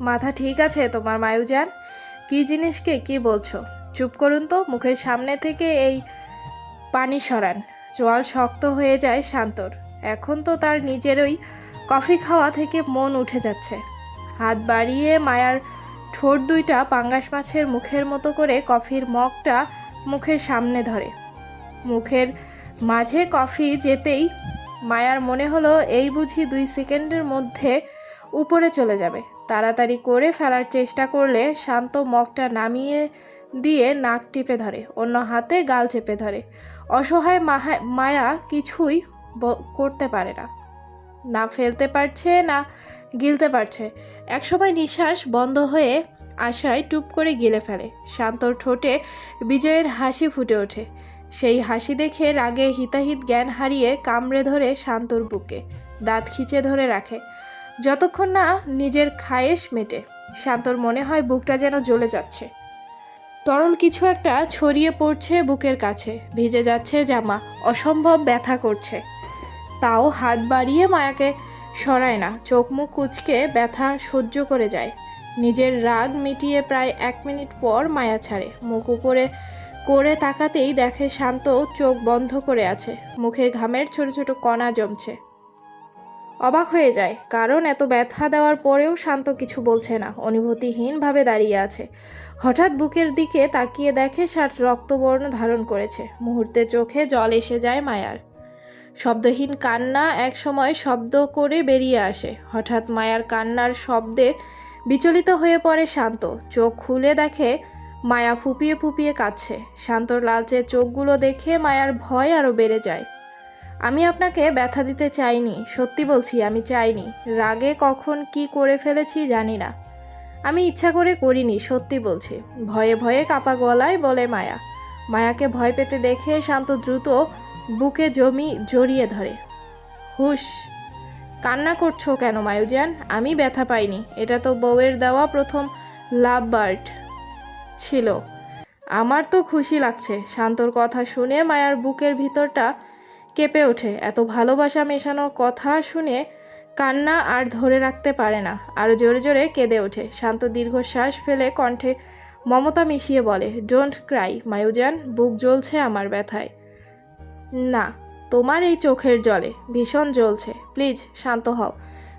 মাথা ঠিক আছে তোমার মায়ুজান? কি জিনিসকে কি বলছো? চুপ করুন তো, মুখের সামনে থেকে এই পানি সরান। জল শক্ত হয়ে যায় শান্তর। এখন তো তার নিজেরই কফি খাওয়া থেকে মন উঠে যাচ্ছে। হাত বাড়িয়ে মায়ার ঠোঁট দুইটা পাঙ্গাস মাছের মুখের মতো করে কফির মগটা মুখের সামনে ধরে। মুখের মাঝে কফি যেতেই মায়ার মনে হলো এই বুঝি দুই সেকেন্ডের মধ্যে উপরে চলে যাবে। তাড়াতাড়ি করে ফেলার চেষ্টা করলে শান্ত মগটা নামিয়ে দিয়ে নাক টিপে ধরে, অন্য হাতে গাল চেপে ধরে। অসহায় মায়া কিছুই করতে পারে না। না ফেলতে পারছে, না গিলতে পারছে। একসময় নিঃশ্বাস বন্ধ হয়ে আশায় টুপ করে গিলে ফেলে। শান্তর ঠোঁটে বিজয়ের হাসি ফুটে ওঠে। সেই হাসি দেখে রাগে হিতাহিত জ্ঞান হারিয়ে কামড়ে ধরে শান্তর বুকে। দাঁত খিচে ধরে রাখে। যতক্ষণ না নিজের খায়েশ মেটে, শান্তর মনে হয় বুকটা যেন জ্বলে যাচ্ছে। তরল কিছু একটা ছড়িয়ে পড়ছে বুকের কাছে, ভিজে যাচ্ছে জামা, অসম্ভব ব্যথা করছে। তাও হাত বাড়িয়ে মায়াকে সরায় না, চোখ মুখ কুচকে ব্যথা সহ্য করে যায়। নিজের রাগ মিটিয়ে প্রায় এক মিনিট পর মায়া ছাড়ে, মুখ উপরে করে তাকাতেই দেখে শান্ত চোখ বন্ধ করে আছে, মুখে ঘামের ছোট ছোট কণা জমছে। অবাক হয়ে যায়, কারণ এত ব্যথা দেওয়ার পরেও শান্ত কিছু বলছে না, অনুভূতিহীনভাবে দাঁড়িয়ে আছে। হঠাৎ বুকের দিকে তাকিয়ে দেখে শার্ট রক্তবর্ণ ধারণ করেছে, মুহূর্তে চোখে জল এসে যায় মায়ার। শব্দহীন কান্না এক সময় শব্দ করে বেরিয়ে আসে, হঠাৎ মায়ার কান্নার শব্দে বিচলিত হয়ে পড়ে শান্ত, চোখ খুলে দেখে মায়া ফুপিয়ে ফুপিয়ে কাঁদছে, শান্তর লালচে চোখগুলো দেখে মায়ার ভয় আরও বেড়ে যায়। আমি আপনাকে ব্যথা দিতে চাইনি, সত্যি বলছি আমি চাইনি। রাগে কখন কি করে ফেলেছি জানি না। আমি ইচ্ছা করে করিনি, সত্যি বলছি। ভয়ে ভয়ে কাপা গলায় বলে মায়া। মায়াকে ভয় পেতে দেখে শান্ত দ্রুত বুকে জমি জড়িয়ে ধরে। হুশ, কান্না করছ কেন মায়ুজান? আমি ব্যথা পাইনি। এটা তো বউয়ের দেওয়া প্রথম লাভ বার্ড ছিল। আমার তো খুশি লাগছে। শান্তর কথা শুনে মায়ার বুকের ভিতরটা কেঁপে ওঠে। এত ভালোবাসা মেশানোর কথা শুনে কান্না আর ধরে রাখতে পারে না। আরও জোরে জোরে কেঁদে ওঠে। শান্ত দীর্ঘশ্বাস ফেলে কণ্ঠে মমতা মিশিয়ে বলে ডোন্ট ক্রাই মায়ুজান, বুক জ্বলছে আমার ব্যথায়। না, তোমার এই চোখের জলে ভীষণ জ্বলছে। প্লিজ, শান্ত হও।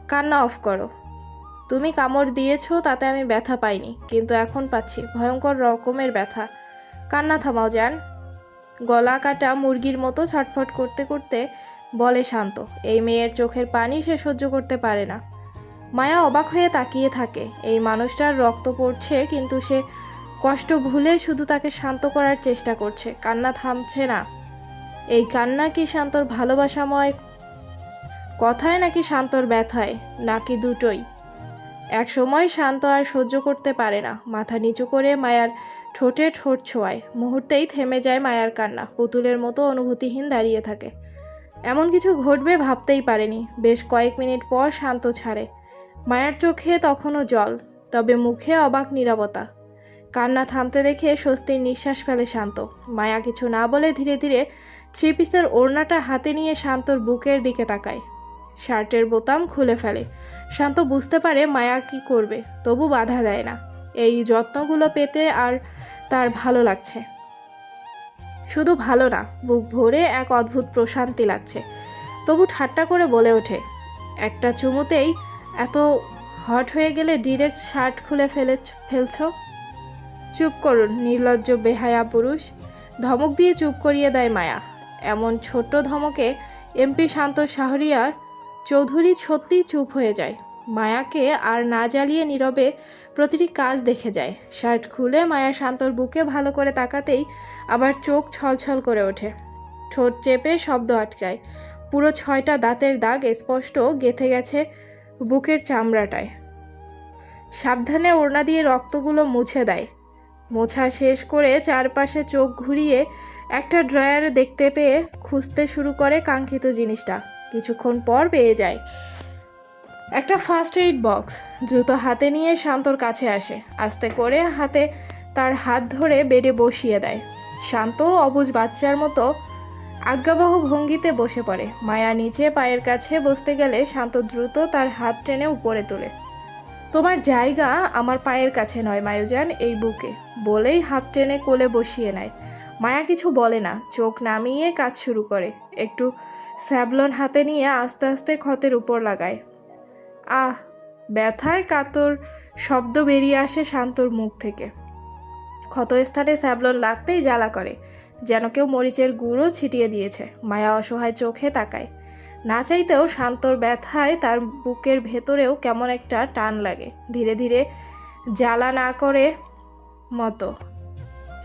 কান্না অফ করো। তুমি কামড় দিয়েছ, তাতে আমি ব্যথা পাইনি, কিন্তু এখন পাচ্ছি। ভয়ঙ্কর রকমের ব্যথা। কান্না থামাও যান গলা কাটা মুরগির মতো ছটফট করতে করতে বলে শান্ত, এই মেয়ের চোখের পানি সে সহ্য করতে পারে না। মায়া অবাক হয়ে তাকিয়ে থাকে, এই মানুষটার রক্ত পড়ছে, কিন্তু সে কষ্ট ভুলে শুধু তাকে শান্ত করার চেষ্টা করছে, কান্না থামছে না। এই কান্না কি শান্তর ভালোবাসাময় কথায় নাকি শান্তর ব্যথায়? নাকি দুটোই? এক সময় শান্ত আর সহ্য করতে পারে না। মাথা নিচু করে মায়ার ঠোঁটে ঠোঁট ছোঁয়ায়। মুহূর্তেই থেমে যায় মায়ার কান্না। পুতুলের মতো অনুভূতিহীন দাঁড়িয়ে থাকে। এমন কিছু ঘটবে ভাবতেই পারেনি। বেশ কয়েক মিনিট পর শান্ত ছাড়ে। মায়ার চোখে তখনও জল, তবে মুখে অবাক নীরবতা। কান্না থামতে দেখে স্বস্তির নিঃশ্বাস ফেলে শান্ত। মায়া কিছু না বলে ধীরে ধীরে থ্রি পিসের ওড়নাটা হাতে নিয়ে শান্তর বুকের দিকে তাকায়। শার্টের বোতাম খুলে ফেলে। শান্ত বুঝতে পারে মায়া কি করবে, তবু বাধা দেয় না। এই যত্নগুলো পেতে আর তার ভালো লাগছে। শুধু ভালো না, বুক ভরে এক অদ্ভুত প্রশান্তি লাগছে। তবু ঠাট্টা করে বলে ওঠে, একটা চুমুতেই এত হট হয়ে গেলে ডিরেক্ট শার্ট খুলে ফেলে ফেলছ? চুপ করুন, নির্লজ্জ বেহায়া পুরুষ। ধমক দিয়ে চুপ করিয়ে দেয় মায়া। এমন ছোট্ট ধমকে এমপি শান্ত শাহরিয়ার চৌধুরী সত্যিই চুপ হয়ে যায়। মায়াকে আর না জ্বালিয়ে নীরবে প্রতিটি কাজ দেখে যায়। শার্ট খুলে মায়া শান্তর বুকে ভালো করে তাকাতেই আবার চোখ ছলছল করে ওঠে। ঠোঁট চেপে শব্দ আটকায়। পুরো ছয়টা দাঁতের দাগ স্পষ্ট গেথে গেছে বুকের চামড়াটায়। সাবধানে ওড়না দিয়ে রক্তগুলো মুছে দেয়। মোছা শেষ করে চারপাশে চোখ ঘুরিয়ে একটা ড্রয়ারে দেখতে পেয়ে খুঁজতে শুরু করে কাঙ্ক্ষিত জিনিসটা। কিছুক্ষণ পর পেয়ে যায়। একটা ফার্স্ট এইড বক্স দ্রুত হাতে নিয়ে শান্তর কাছে আসে। আস্তে করে হাতে তার হাত ধরে বেডে বসিয়ে দেয়। শান্ত অবুজ বাচ্চার মতো আজ্ঞাবহ ভঙ্গিতে বসে পড়ে। মায়া নিচে পায়ের কাছে বসতে গেলে শান্ত দ্রুত তার হাত টেনে উপরে তোলে। তোমার জায়গা আমার পায়ের কাছে নয়, মায়োজান, এই বুকে। বলেই হাত টেনে কোলে বসিয়ে নেয়। মায়া কিছু বলে না, চোখ নামিয়ে কাজ শুরু করে। একটু স্যাবলন হাতে নিয়ে আস্তে আস্তে ক্ষতের উপর লাগায়। আহ, ব্যথায় কাতর শব্দ বেরিয়ে আসে শান্তর মুখ থেকে। ক্ষতস্থানে স্যাবলন লাগতেই জ্বালা করে, যেন কেউ মরিচের গুঁড়ো ছিটিয়ে দিয়েছে, মায়া অসহায় চোখে তাকায়। না চাইতেও শান্তর ব্যথায় তার বুকের ভেতরেও কেমন একটা টান লাগে, ধীরে ধীরে জ্বালা না করে মতো।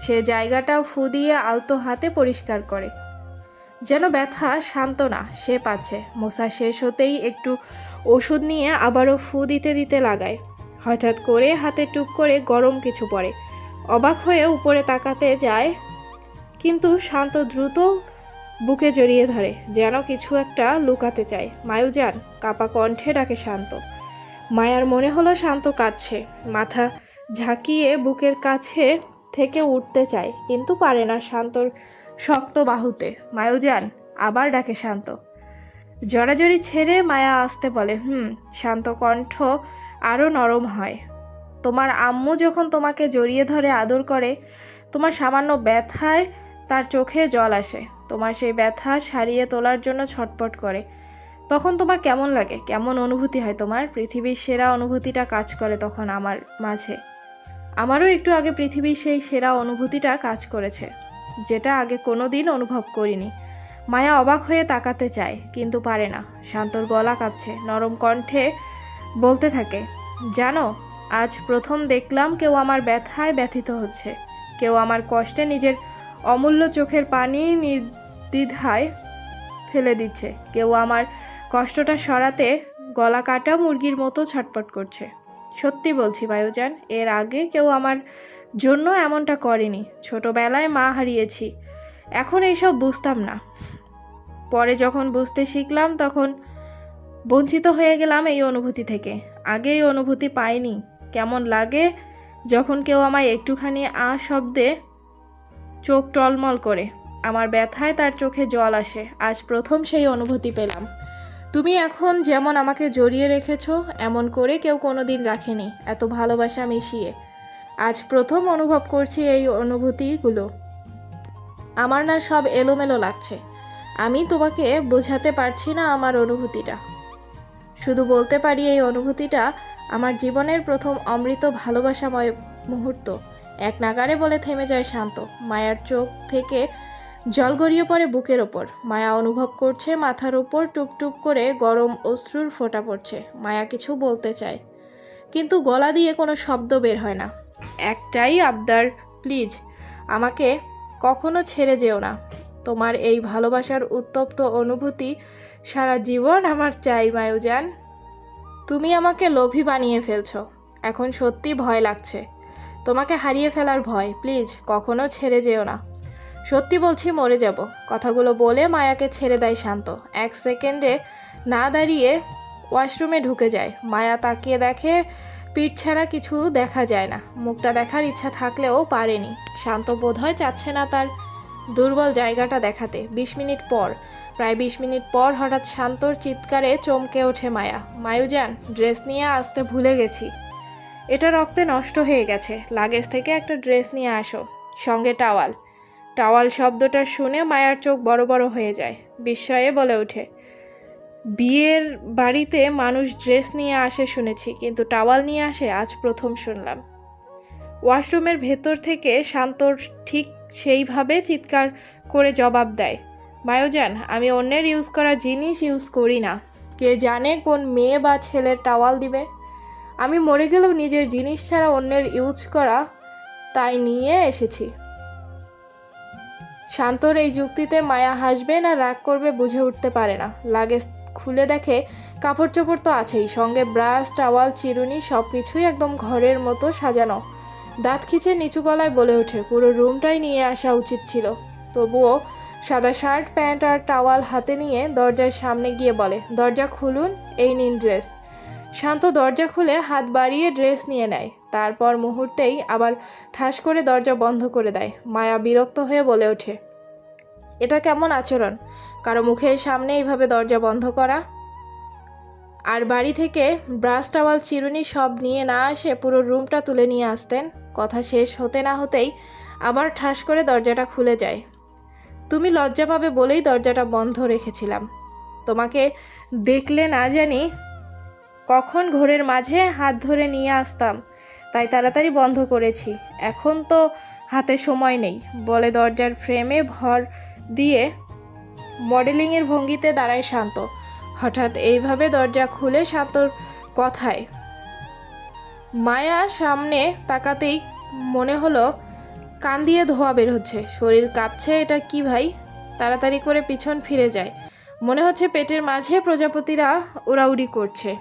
সে জায়গাটাও ফু দিয়ে আলতো হাতে পরিষ্কার করে। যেন ব্যথা শান্ত না, সে পাচ্ছে। মশা শেষ হতেই একটু ওষুধ নিয়ে আবারও ফু দিতে দিতে লাগায়। হঠাৎ করে হাতে টুক করে গরম কিছু পড়ে। অবাক হয়ে উপরে তাকাতে যায়, কিন্তু শান্ত দ্রুত বুকে জড়িয়ে ধরে, যেন কিছু একটা লুকাতে চায়। মায়ুজান কাপা কণ্ঠে ডাকে শান্ত। মায়ার মনে হলো শান্ত কাঁদছে। মাথা ঝাঁকিয়ে বুকের কাছে থেকে উঠতে চায়, কিন্তু পারে না শান্তর শক্ত বাহুতে। মায়ুজান আবার ডাকে শান্ত। জড়াজড়ি ছেড়ে মায়া আসতে বলে, হুম, শান্ত কণ্ঠ আরও নরম হয়। তোমার আম্মু যখন তোমাকে জড়িয়ে ধরে আদর করে, তোমার সামান্য ব্যথায় তার চোখে জল আসে। তোমার সেই ব্যথা সারিয়ে তোলার জন্য ছটপট করে। তখন তোমার কেমন লাগে? কেমন অনুভূতি হয় তোমার? পৃথিবীর সেরা অনুভূতিটা কাজ করে তখন আমার মাঝে। আমারও একটু আগে পৃথিবীর সেই সেরা অনুভূতিটা কাজ করেছে। যেটা আগে কোনো দিন অনুভব করিনি। মায়া অবাক হয়ে তাকাতে চায়, কিন্তু পারে না। শান্তর গলা কাঁপছে, নরম কণ্ঠে বলতে থাকে, জানো, আজ প্রথম দেখলাম কেউ আমার ব্যথায় ব্যথিত হচ্ছে। কেউ আমার কষ্টে নিজের অমূল্য চোখের পানি নির্দ্বিধায় ফেলে দিচ্ছে। কেউ আমার কষ্টটা সরাতে গলা কাটা মুরগির মতো ছটপট করছে। সত্যি বলছি বায়ুজান এর আগে কেউ আমার জন্য এমনটা করেনি। ছোটবেলায় মা হারিয়েছি। এখন এইসব বুঝতাম না। পরে যখন বুঝতে শিখলাম, তখন বঞ্চিত হয়ে গেলাম এই অনুভূতি থেকে। আগে এই অনুভূতি পাইনি। কেমন লাগে যখন কেউ আমায় একটুখানি আ শব্দে চোখ টলমল করে। আমার ব্যথায় তার চোখে জল আসে। আজ প্রথম সেই অনুভূতি পেলাম। তুমি এখন যেমন আমাকে জড়িয়ে রেখেছ, এমন করে কেউ কোনো দিন রাখেনি, এত ভালোবাসা মিশিয়ে। আজ প্রথম অনুভব করছি এই অনুভূতিগুলো। আমার না সব এলোমেলো লাগছে। আমি তোমাকে বোঝাতে পারছি না আমার অনুভূতিটা। শুধু বলতে পারি এই অনুভূতিটা আমার জীবনের প্রথম অমৃত ভালোবাসাময় মুহূর্ত। এক নাগারে বলে থেমে যায় শান্ত। মায়ার চোখ থেকে জল গড়িয়ে পড়ে বুকের ওপর। মায়া অনুভব করছে, মাথার ওপর টুপটুপ করে গরম অশ্রুর ফোঁটা পড়ছে। মায়া কিছু বলতে চায়, কিন্তু গলা দিয়ে কোনো শব্দ বের হয় না। একটাই আবদার, প্লিজ, আমাকে কখনো ছেড়ে যেও না। তোমার এই ভালোবাসার উত্তপ্ত অনুভূতি সারা জীবন আমার চাই, মায়ুজান। তুমি আমাকে লোভী বানিয়ে ফেলছো। এখন সত্যি ভয় লাগছে। তোমাকে হারিয়ে ফেলার ভয়, প্লিজ, কখনো ছেড়ে যেও না। সত্যি বলছি, মরে যাব। কথাগুলো বলে মায়াকে ছেড়ে দেয় শান্ত। এক সেকেন্ডে না দাঁড়িয়ে ওয়াশরুমে ঢুকে যায়। মায়া তাকিয়ে দেখে, পিঠ ছাড়া কিছু দেখা যায় না। মুখটা দেখার ইচ্ছা থাকলেও পারেনি। শান্ত বোধ হয় চাচ্ছে না তার দুর্বল জায়গাটা দেখাতে। বিশ মিনিট পর, প্রায় বিশ মিনিট পর হঠাৎ শান্তর চিৎকারে চমকে ওঠে মায়া। মায়ুজান, ড্রেস নিয়ে আসতে ভুলে গেছি। এটা রক্তে নষ্ট হয়ে গেছে। লাগেজ থেকে একটা ড্রেস নিয়ে আসো। সঙ্গে টাওয়াল। টাওয়াল শব্দটা শুনে মায়ার চোখ বড় বড় হয়ে যায়, বিস্ময়ে বলে ওঠে। বিয়ের বাড়িতে মানুষ ড্রেস নিয়ে আসে শুনেছি, কিন্তু টাওয়াল নিয়ে আসে আজ প্রথম শুনলাম। ওয়াশরুমের ভেতর থেকে শান্তর ঠিক সেইভাবে চিৎকার করে জবাব দেয়, মায়োজান, আমি অন্যের ইউজ করা জিনিস ইউজ করি না। কে জানে কোন মেয়ে বা ছেলের টাওয়াল দিবে? আমি মরে গেলেও নিজের জিনিস ছাড়া অন্যের ইউজ করা তাই নিয়ে এসেছি। শান্তর এই যুক্তিতে মায়া হাসবে না, রাগ করবে, বুঝে উঠতে পারে না। লাগেজ খুলে দেখে কাপড় চোপড় তো আছেই। সঙ্গে ব্রাশ, টাওয়াল, চিরুনি সব কিছুই একদম ঘরের মতো সাজানো। দাঁত খিচে নিচু গলায় বলে ওঠে, পুরো রুমটাই নিয়ে আসা উচিত ছিল। তবুও সাদা শার্ট, প্যান্ট আর টাওয়াল হাতে নিয়ে দরজার সামনে গিয়ে বলে, দরজা খুলুন, এই নিন ড্রেস। শান্ত দরজা খুলে হাত বাড়িয়ে ড্রেস নিয়ে নেয়। তারপর মুহূর্তেই আবার ঠাস করে দরজা বন্ধ করে দেয়। মায়া বিরক্ত হয়ে বলে ওঠে, এটা কেমন আচরণ? কারও মুখের সামনে এইভাবে দরজা বন্ধ করা? আর বাড়ি থেকে ব্রাশ টাওয়াল, চিরুনি সব নিয়ে না আসে পুরো রুমটা তুলে নিয়ে আসতেন? কথা শেষ হতে না হতেই আবার ঠাস করে দরজাটা খুলে যায়। তুমি লজ্জা পাবে বলেই দরজাটা বন্ধ রেখেছিলাম। তোমাকে দেখলে না জানি কখন ঘোরের মাঝে হাত ধরে নিয়ে আসতাম। তাই তাড়াতাড়ি বন্ধ করেছি। এখন তো হাতে সময় নেই, বলে দরজার ফ্রেমে ভর দিয়ে মডেলিংয়ের ভঙ্গিতে দাঁড়ায় শান্ত। হঠাৎ এইভাবে দরজা খুলে শান্তর কথায় মায়া সামনে তাকাতেই মনে হলো কান দিয়ে ধোয়া বের হচ্ছে। শরীর কাঁপছে, এটা কি ভাই? তাড়াতাড়ি করে পিছন ফিরে যায়। মনে হচ্ছে পেটের মাঝে প্রজাপতিরা উড়াউড়ি করছে।